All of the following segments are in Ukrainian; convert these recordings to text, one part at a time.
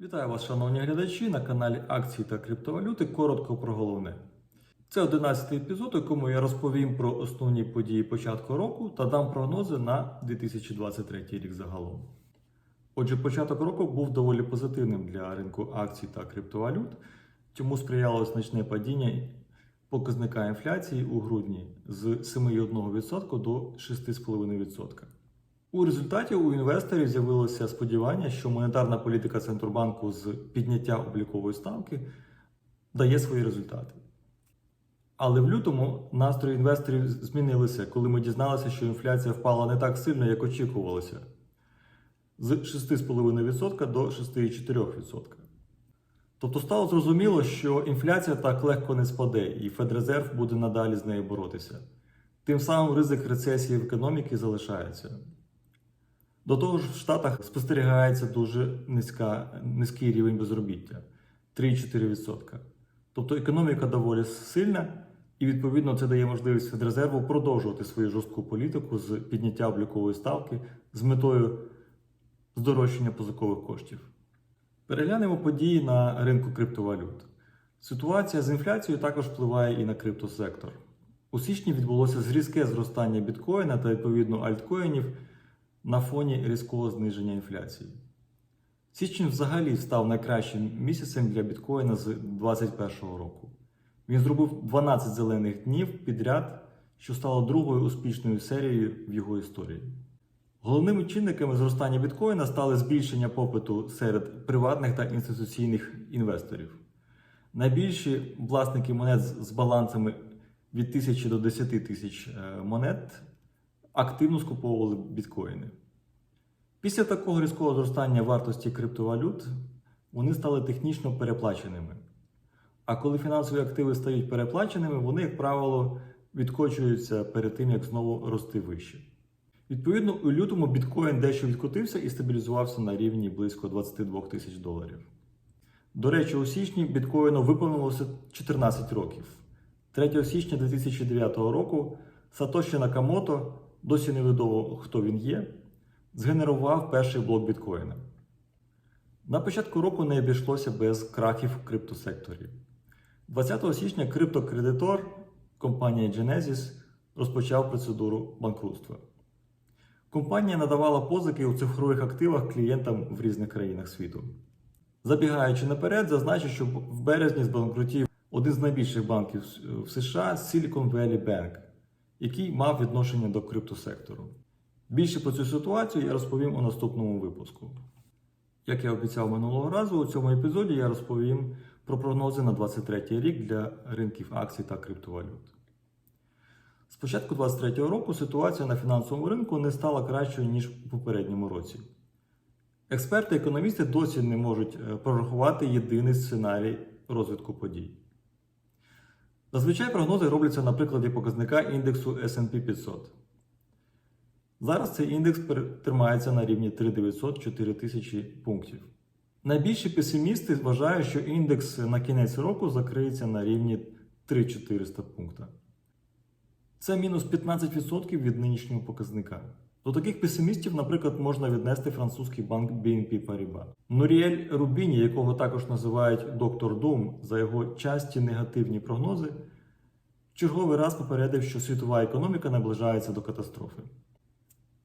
Вітаю вас, шановні глядачі, на каналі Акції та криптовалюти. Коротко про головне. Це 11-й епізод, у якому я розповім про основні події початку року та дам прогнози на 2023 рік загалом. Отже, початок року був доволі позитивним для ринку акцій та криптовалют, чому сприяло значне падіння показника інфляції у грудні з 7,1% до 6,5%. У результаті у інвесторів з'явилося сподівання, що монетарна політика Центробанку з підняття облікової ставки дає свої результати. Але в лютому настрої інвесторів змінилися, коли ми дізналися, що інфляція впала не так сильно, як очікувалося, з 6,5% до 6,4%. Тобто стало зрозуміло, що інфляція так легко не спаде, і Федрезерв буде надалі з нею боротися. Тим самим ризик рецесії в економіці залишається. До того ж, в Штатах спостерігається дуже низька, низький рівень безробіття 3,4%. Тобто економіка доволі сильна, і відповідно це дає можливість Федрезерву продовжувати свою жорстку політику з підняття облікової ставки з метою здорожчання позикових коштів. Переглянемо події на ринку криптовалют. Ситуація з інфляцією також впливає і на криптосектор. У січні відбулося зрізке зростання біткоїна та відповідно альткоїнів на фоні різкого зниження інфляції. Січень взагалі став найкращим місяцем для біткоїна з 2021 року. Він зробив 12 зелених днів підряд, що стало другою успішною серією в його історії. Головними чинниками зростання біткоїна стали збільшення попиту серед приватних та інституційних інвесторів. Найбільші власники монет з балансами від 1000 до 10 тисяч е, монет активно скуповували біткоїни. Після такого різкого зростання вартості криптовалют вони стали технічно переплаченими. А коли фінансові активи стають переплаченими, вони, як правило, відкочуються перед тим, як знову рости вище. Відповідно, у лютому біткоін дещо відкотився і стабілізувався на рівні близько 22 тисяч доларів. До речі, у січні біткоїну виповнилося 14 років. 3 січня 2009 року Сатоші Накамото, досі невідомо, хто він є, згенерував перший блок біткоїна. На початку року не обійшлося без крахів в криптосекторі. 20 січня криптокредитор компанія Genesis розпочав процедуру банкрутства. Компанія надавала позики у цифрових активах клієнтам в різних країнах світу. Забігаючи наперед, зазначу, що в березні збанкрутів один з найбільших банків в США Silicon Valley Bank, який мав відношення до криптосектору. Більше про цю ситуацію я розповім у наступному випуску. Як я обіцяв минулого разу, у цьому епізоді я розповім про прогнози на 2023 рік для ринків акцій та криптовалют. З початку 2023 року ситуація на фінансовому ринку не стала кращою, ніж у попередньому році. Експерти і економісти досі не можуть е, прорахувати єдиний сценарій розвитку подій. Зазвичай прогнози робляться на прикладі показника індексу SP 500. Зараз цей індекс тримається на рівні 3900-4000 пунктів. Найбільші песимісти вважають, що індекс на кінець року закриється на рівні 3400 пункта. Це мінус 15% від нинішнього показника. До таких песимістів, наприклад, можна віднести французький банк BNP Paribas. Нуріель Рубіні, якого також називають доктор Дум за його часті негативні прогнози, черговий раз попередив, що світова економіка наближається до катастрофи.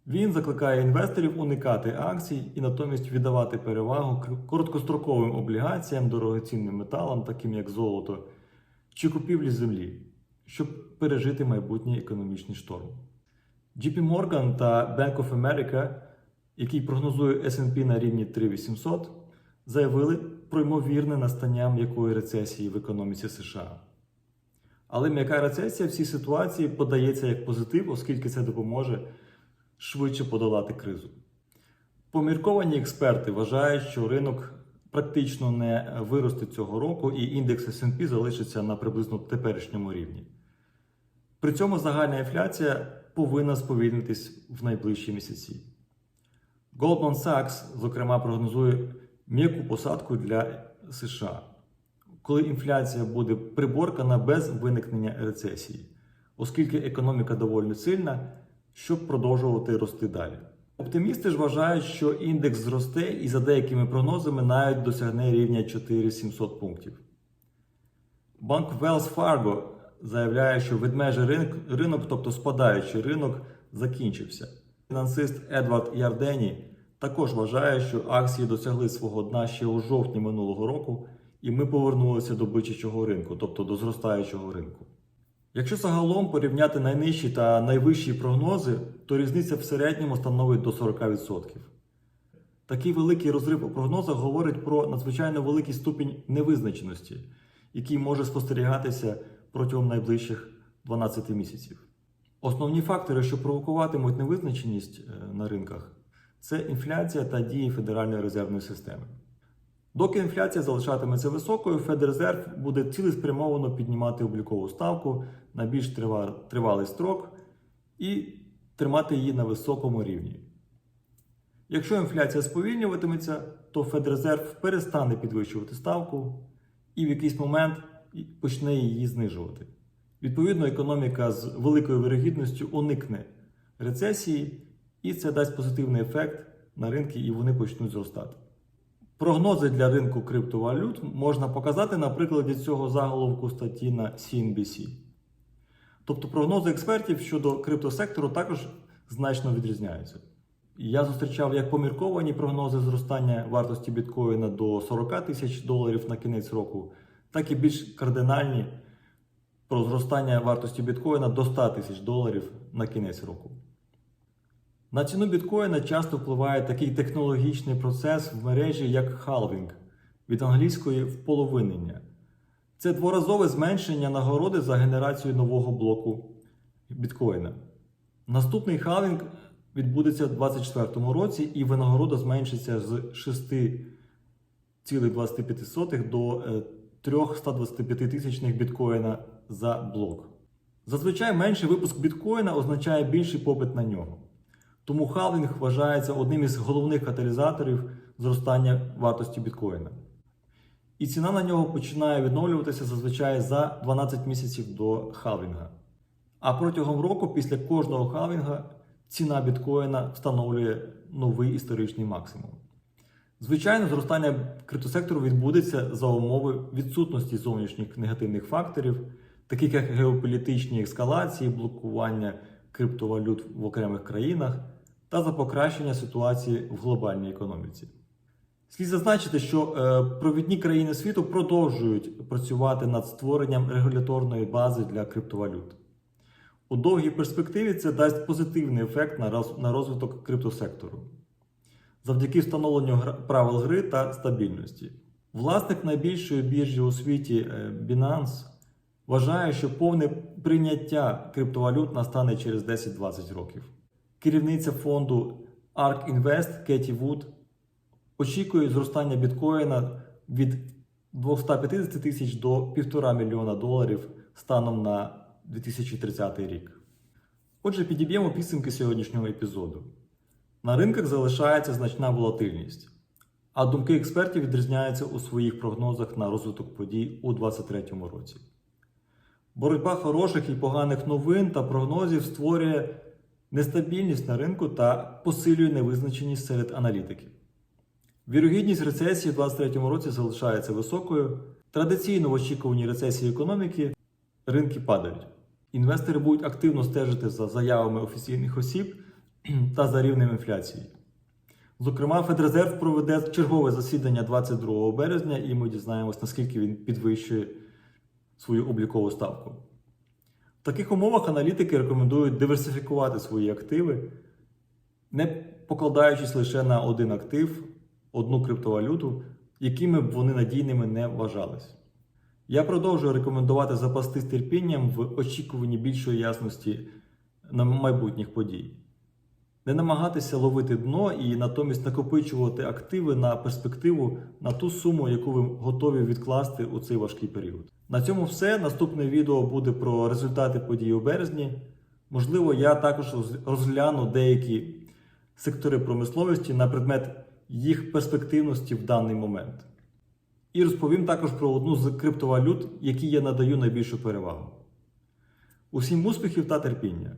Він закликає інвесторів уникати акцій і натомість віддавати перевагу короткостроковим облігаціям, дорогоцінним металам, таким як золото, чи купівлі землі, щоб пережити майбутній економічний шторм. JP Morgan та Bank of America, який прогнозує SP на рівні 3800, заявили про ймовірне настання м'якої рецесії в економіці США. Але м'яка рецесія в цій ситуації подається як позитив, оскільки це допоможе швидше подолати кризу. Помірковані експерти вважають, що ринок практично не виросте цього року, і індекс SP залишиться на приблизно теперішньому рівні. При цьому загальна інфляція повинна сповільнитись в найближчі місяці. Goldman Sachs, зокрема, прогнозує м'яку посадку для США, коли інфляція буде приборкана без виникнення рецесії, оскільки економіка доволі сильна, щоб продовжувати рости далі. Оптимісти ж вважають, що індекс зросте і за деякими прогнозами навіть досягне рівня 4700 пунктів. Банк Wells Fargo заявляє, що ведмежий ринок, ринок, тобто спадаючий ринок, закінчився. Фінансист Едвард Ярдені також вважає, що акції досягли свого дна ще у жовтні минулого року, і ми повернулися до бичачого ринку, тобто до зростаючого ринку. Якщо загалом порівняти найнижчі та найвищі прогнози, то різниця в середньому становить до 40%. Такий великий розрив у прогнозах говорить про надзвичайно великий ступінь невизначеності, який може спостерігатися протягом найближчих 12 місяців. Основні фактори, що провокуватимуть невизначеність е, на ринках, це інфляція та дії Федеральної резервної системи. Доки інфляція залишатиметься високою, Федрезерв буде цілеспрямовано піднімати облікову ставку на більш тривалий строк і тримати її на високому рівні. Якщо інфляція сповільнюватиметься, то Федрезерв перестане підвищувати ставку і в якийсь момент почне її знижувати. Відповідно, економіка з великою вирогідністю уникне рецесії, і це дасть позитивний ефект на ринки, і вони почнуть зростати. Прогнози для ринку криптовалют можна показати на прикладі цього заголовку статті на CNBC. Тобто прогнози експертів щодо криптосектору також значно відрізняються. Я зустрічав як помірковані прогнози зростання вартості біткоїна до 40 тисяч доларів на кінець року, так і більш кардинальні про зростання вартості біткоїна до 100 тисяч доларів на кінець року. На ціну біткоїна часто впливає такий технологічний процес в мережі, як халвінг, від англійської вполовинення. Це дворазове зменшення нагороди за генерацію нового блоку біткоїна. Наступний халвінг відбудеться в 2024 році, і винагорода зменшиться з 6,25 до е, 325 тисячних біткоїна за блок. Зазвичай менший випуск біткоїна означає більший попит на нього. Тому халвінг вважається одним із головних каталізаторів зростання вартості біткоїна. І ціна на нього починає відновлюватися зазвичай за 12 місяців до халвінга. А протягом року, після кожного халвінга, ціна біткоїна встановлює новий історичний максимум. Звичайно, зростання криптосектору відбудеться за умови відсутності зовнішніх негативних факторів, таких як геополітичні ескалації, блокування криптовалют в окремих країнах та за покращення ситуації в глобальній економіці. Слід зазначити, що е, провідні країни світу продовжують працювати над створенням регуляторної бази для криптовалют. У довгій перспективі це дасть позитивний ефект на розвиток криптосектору завдяки встановленню правил гри та стабільності. Власник найбільшої біржі у світі е, Binance вважає, що повне прийняття криптовалют настане через 10-20 років. Керівниця фонду ARK Invest Кеті Вуд очікує зростання біткоїна від 250 тисяч до 1,5 мільйона доларів станом на 2030 рік. Отже, підіб'ємо підсумки сьогоднішнього епізоду. На ринках залишається значна волатильність, а думки експертів відрізняються у своїх прогнозах на розвиток подій у 2023 році. Боротьба хороших і поганих новин та прогнозів створює нестабільність на ринку та посилює невизначеність серед аналітиків. Вірогідність рецесії у 2023 році залишається високою. Традиційно в очікуванні рецесії економіки ринки падають. Інвестори будуть активно стежити за заявами офіційних осіб та за рівнем інфляції. Зокрема, Федрезерв проведе чергове засідання 22 березня, і ми дізнаємось, наскільки він підвищує свою облікову ставку. В таких умовах аналітики рекомендують диверсифікувати свої активи, не покладаючись лише на один актив, одну криптовалюту, якими б вони надійними не вважались. Я продовжую рекомендувати запастись терпінням в очікуванні більшої ясності на майбутніх подій. Не намагатися ловити дно і натомість накопичувати активи на перспективу на ту суму, яку ви готові відкласти у цей важкий період. На цьому все. Наступне відео буде про результати подій у березні. Можливо, я також розгляну деякі сектори промисловості на предмет їх перспективності в даний момент. І розповім також про одну з криптовалют, якій я надаю найбільшу перевагу. Усім успіхів та терпіння!